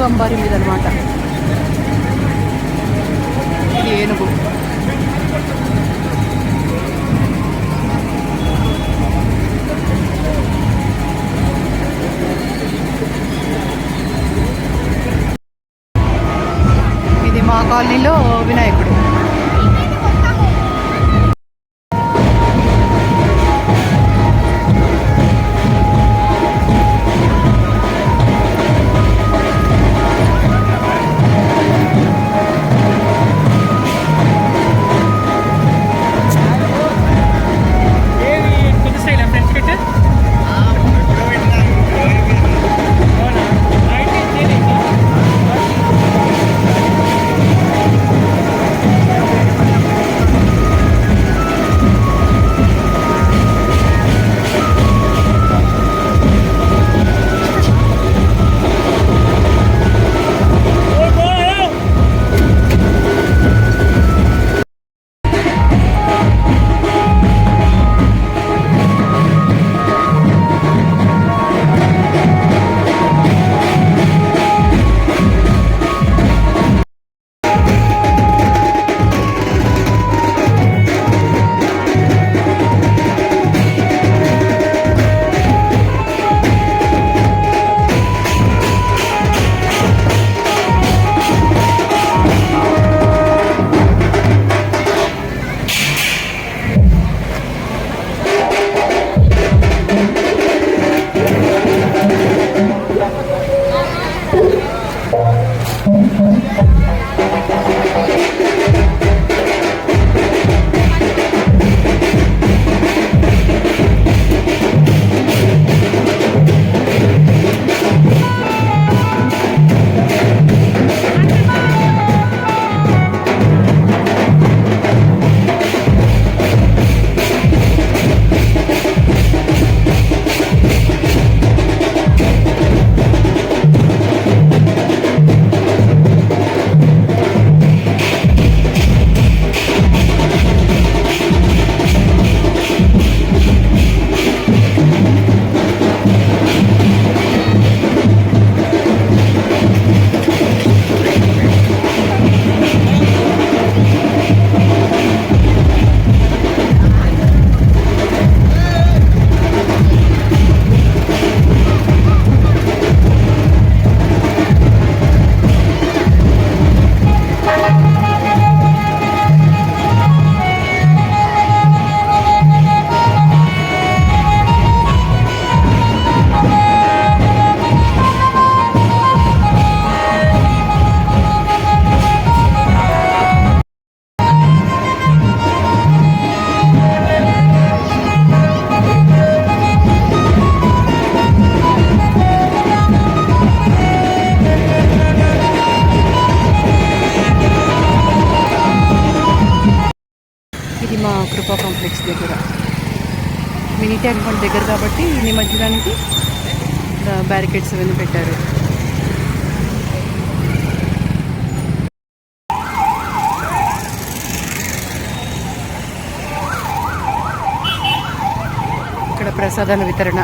గంగాంబారి మీద అనమాట బ్యారికేడ్స్ ఇవన్నీ పెట్టారు. ఇక్కడ ప్రసాదాల వితరణ.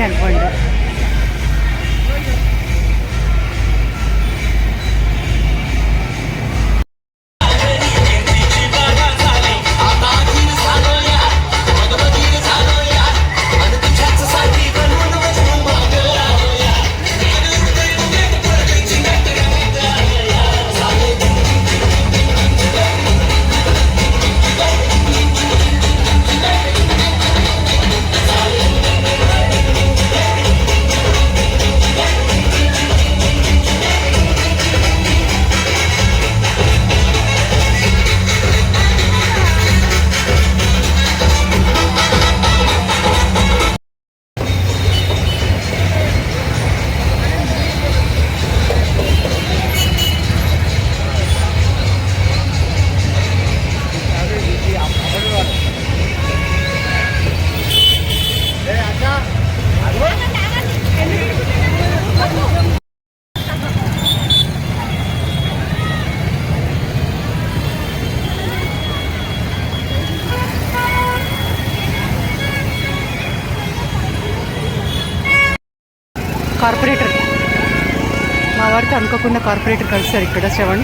And order. కార్పొరేటర్. మా వారికి అనుకోకుండా కార్పొరేటర్ కలిసారు ఇక్కడ శ్రవణ్.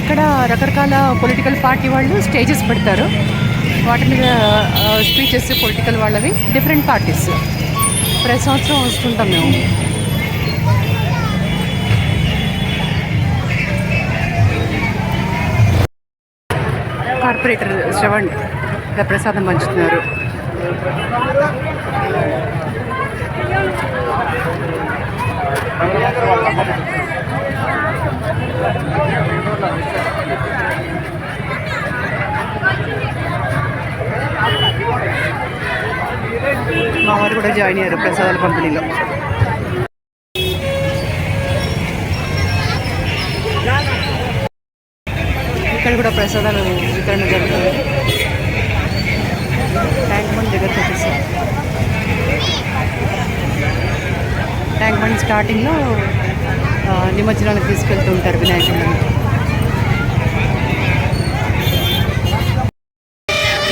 ఇక్కడ రకరకాల పొలిటికల్ పార్టీ వాళ్ళు స్టేజెస్ పెడతారు. వాటి మీద స్పీచెస్ పొలిటికల్ వాళ్ళవి. డిఫరెంట్ పార్టీస్ ప్రతి సంవత్సరం వస్తుంటాం మేము. కార్పొరేటర్ శ్రవణ్ ప్రసాదం పంచుతున్నారు. మా వారు కూడా జాయిన్ అయ్యారు ప్రసాదాల పంపిణీలో. కూడా ప్రసాదాలు వితరణ జరుగుతుంది ట్యాంక్ బండ్ దగ్గరకు వచ్చేసాం ట్యాంక్ బండ్ స్టార్టింగ్లో నిమజ్జనానికి తీసుకెళ్తూ ఉంటారు వినాయకుడిని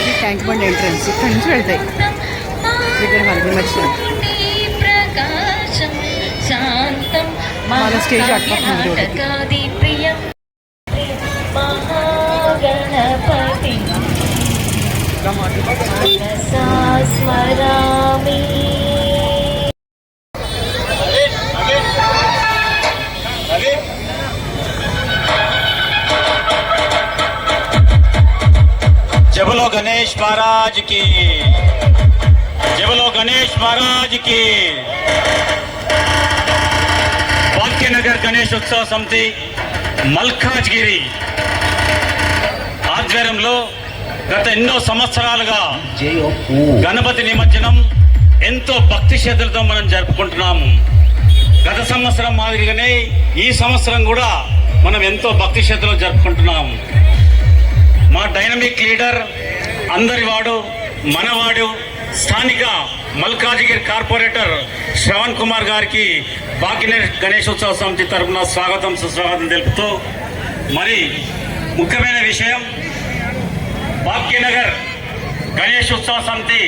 ఇది ట్యాంక్ బండ్ ఎంట్రన్స్. ఇక్కడ నుంచి వెళ్తాయి విగ్రహాలు నిమజ్జనం. వాళ్ళ స్టేజ్ అటుపక్కన गणपति। मनसा स्मरामि जब लो गणेश महाराज की। जब लो गणेश महाराज की। वाक्यनगर गणेश उत्सव समिति मलकाजगिरी ఆధ్వర్యంలో గత ఎన్నో సంవత్సరాలుగా గణపతి నిమజ్జనం ఎంతో భక్తి శ్రద్ధలతో మనం జరుపుకుంటున్నాము గత సంవత్సరం మాదిరిగానే ఈ సంవత్సరం కూడా మనం ఎంతో భక్తి శ్రద్ధలో జరుపుకుంటున్నాము మా డైనమిక్ లీడర్ అందరి వాడు మనవాడు స్థానిక మల్కాజిగిరి కార్పొరేటర్ శ్రవణ్ కుమార్ గారికి భాగ్యనగర్ గణేశోత్సవ సమితి తరఫున స్వాగతం సుస్వాగతం తెలుపుతూ మరి ముఖ్యమైన విషయం బాప్కీనగర్ గణేష్ ఉత్సవ సమితి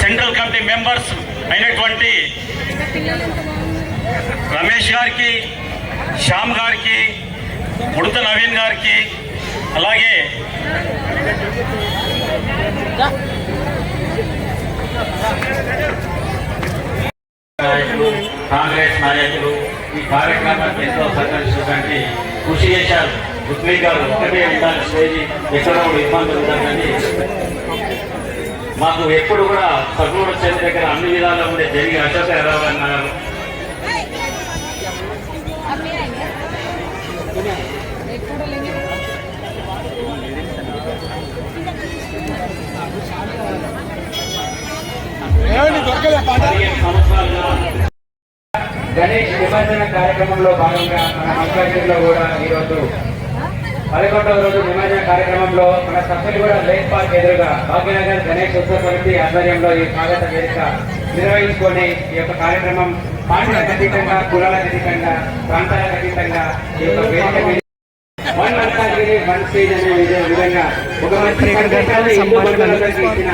సెంట్రల్ కమిటీ మెంబర్స్ అయినటువంటి రమేష్ గారికి శ్యామ్ గారికి ఉడత నవీన్ గారికి అలాగే కాంగ్రెస్ నాయకులు ఈ కార్యక్రమానికి ఎంతో సహకరించినటువంటి కృషి చేశారు. రుక్మిణి గారు ఒకటే ఉండాలి స్టేజ్ ఎక్కడో ఉండాలని మాకు ఎప్పుడు కూడా సగూడ చెల్లి దగ్గర అన్ని విధాలు ఉండే జరిగి అశోక్ రావు అన్నారు గణేష్ నిమజ్జన కార్యక్రమంలో భాగంగా మన మల్కాజ్గిరిలో కూడా ఈరోజు పదకొండవ రోజు నిమజ్జన కార్యక్రమంలో మన సభ్యులు కూడా లేక్ పార్క్ ఎదురుగా భాగ్యనగర్ గణేష్ ఉత్సవ సమితి ఆధ్వర్యంలో ఈ స్వాగత వేదిక నిర్వహించుకొని ఈ యొక్క కార్యక్రమం పార్టీలకు అతీతంగా కులాలకు అతీతంగా ప్రాంతాలకు అతీతంగా ఈ యొక్క వేదిక మీద వన్ మల్కాజ్గిరి వన్ స్టేజ్ అనే విధ- విధంగా ఒక మంచి సందేశాన్ని హిందూ బంధువులందరికీ ఇచ్చిన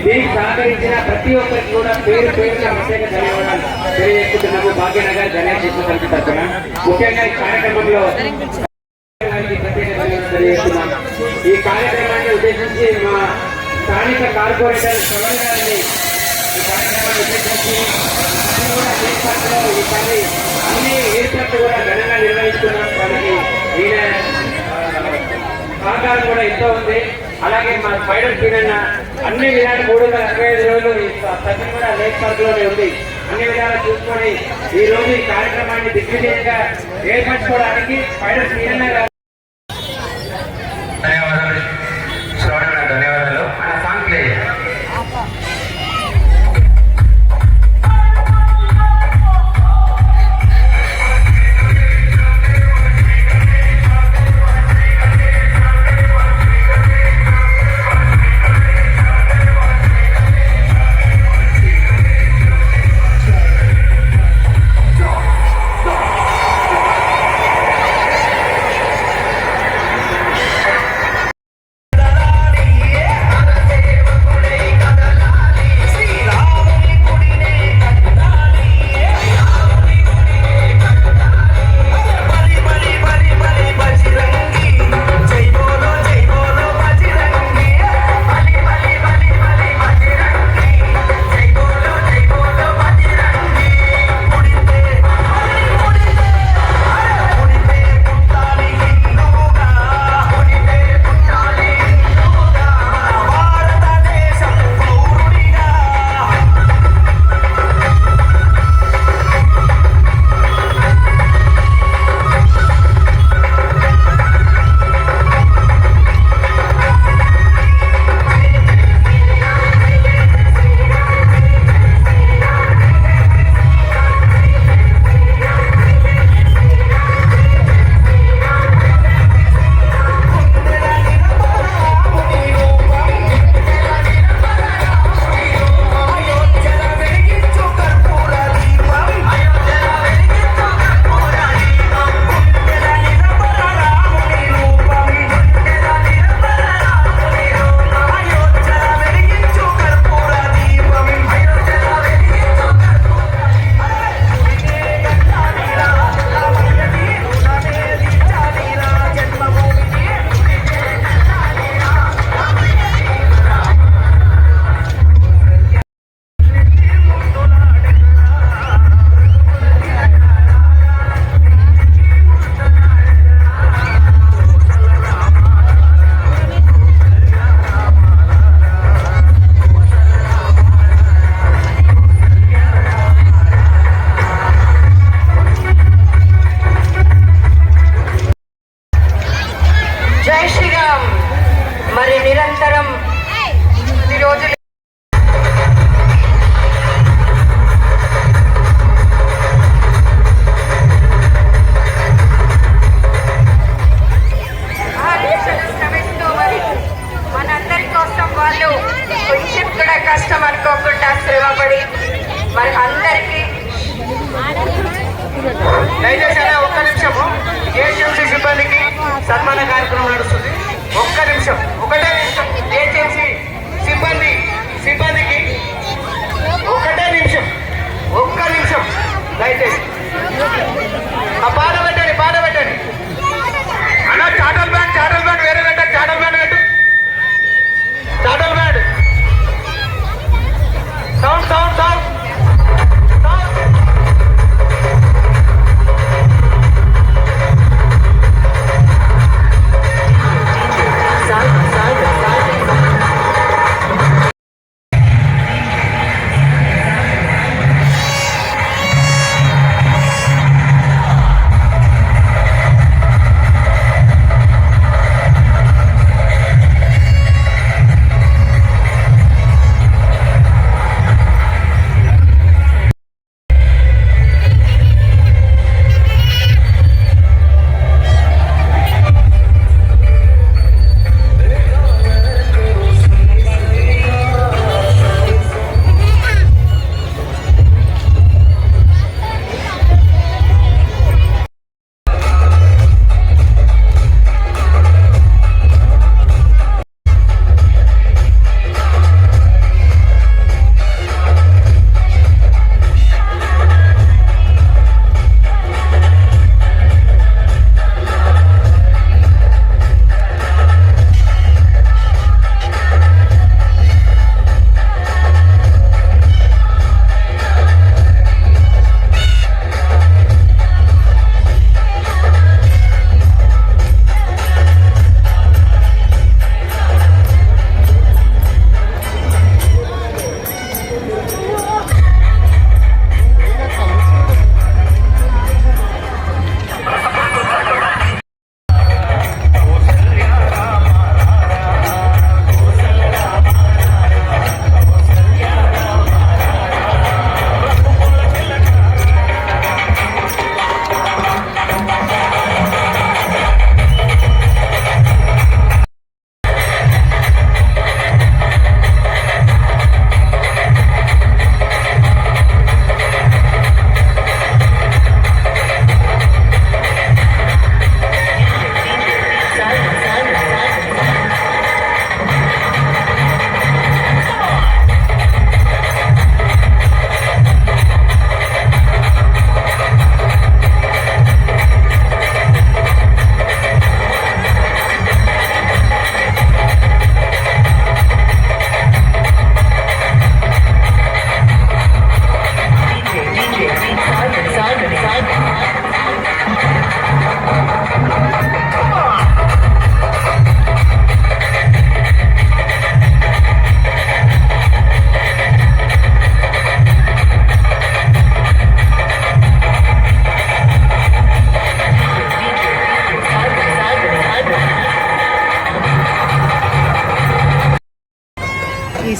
ఇది సహకరించిన ప్రతి ఒక్కరికి కూడా పేరు పేరున ప్రత్యేక ధన్యవాదాలు తెలియజేస్తున్నాము భాగ్యనగర్ గణేష్ ఉత్సవ సమితి తరఫున. ముఖ్యంగా ఈ కార్యక్రమంలో ప్రత్యేక తెలియజేస్తున్నాం ఈ కార్యక్రమాన్ని ఉద్దేశించి మా స్థానిక కార్పొరేటర్ శ్రవణ్ గారిని ఈ కార్యక్రమాన్ని ఉద్దేశించి ఆయన కూడా అన్ని ఏర్పాట్లు కూడా ఘనంగా నిర్వహిస్తున్నాం కాబట్టి ఈయన సహకారం కూడా ఎంతో ఉంది. అలాగే మా స్పైడర్ పీనన్న అన్ని విధాలు మూడు వందల అరవై ఐదు రోజులు ఈ ప్రతి కూడా లేక్ పార్క్లోనే ఉంది. అన్ని విధాలు చూసుకొని ఈ రోజు ఈ కార్యక్రమాన్ని దిగ్విజయంగా ఏర్పరచుకోవడానికి స్పైడర్ పీనన్న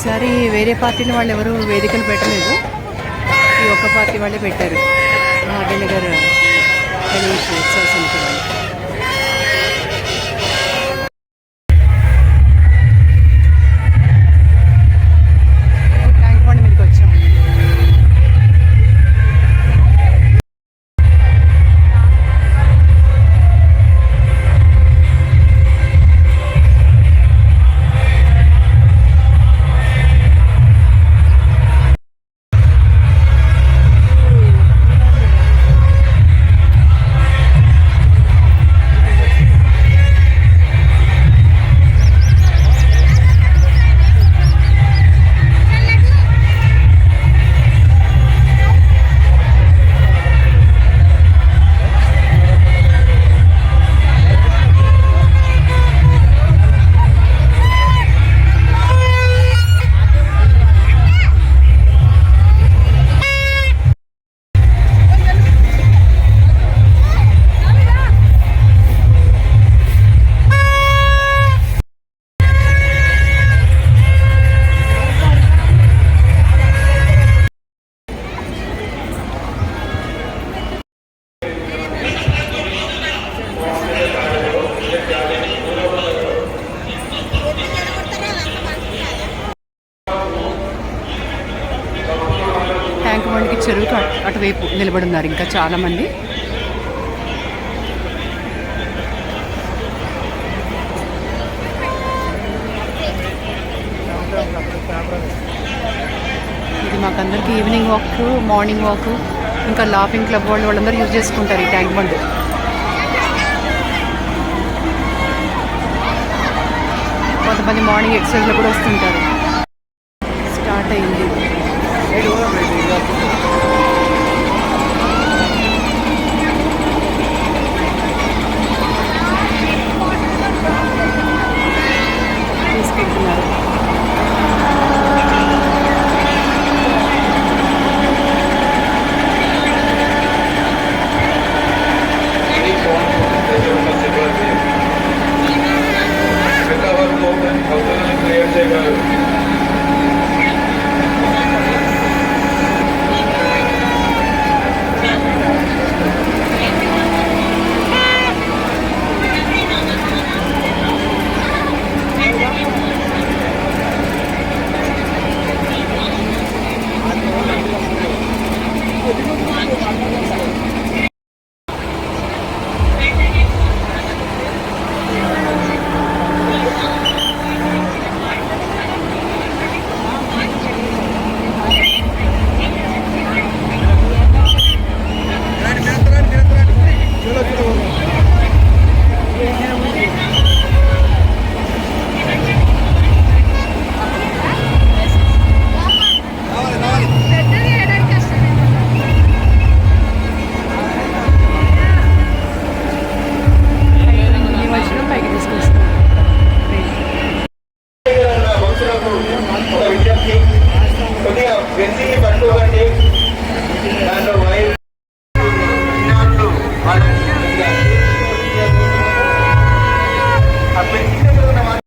ఈసారి వేరే పార్టీని వాళ్ళు ఎవరు వేదికలు పెట్టలేదు. ఈ ఒక్క పార్టీ వాళ్ళే పెట్టారు. మహాబీనగర్ గణేష్ ఉత్సవ సమితి వాళ్ళు. నిలబడి ఉన్నారు ఇంకా చాలామంది. ఇది మాకందరికి ఈవినింగ్ వాక్ మార్నింగ్ వాక్ ఇంకా లాఫింగ్ క్లబ్ వాళ్ళు వాళ్ళందరూ యూజ్ చేసుకుంటారు ఈ ట్యాంక్ బండ్. కొంతమంది మార్నింగ్ ఎక్సర్సైజ్లో కూడా వస్తుంటారు. స్టార్ట్ అయింది.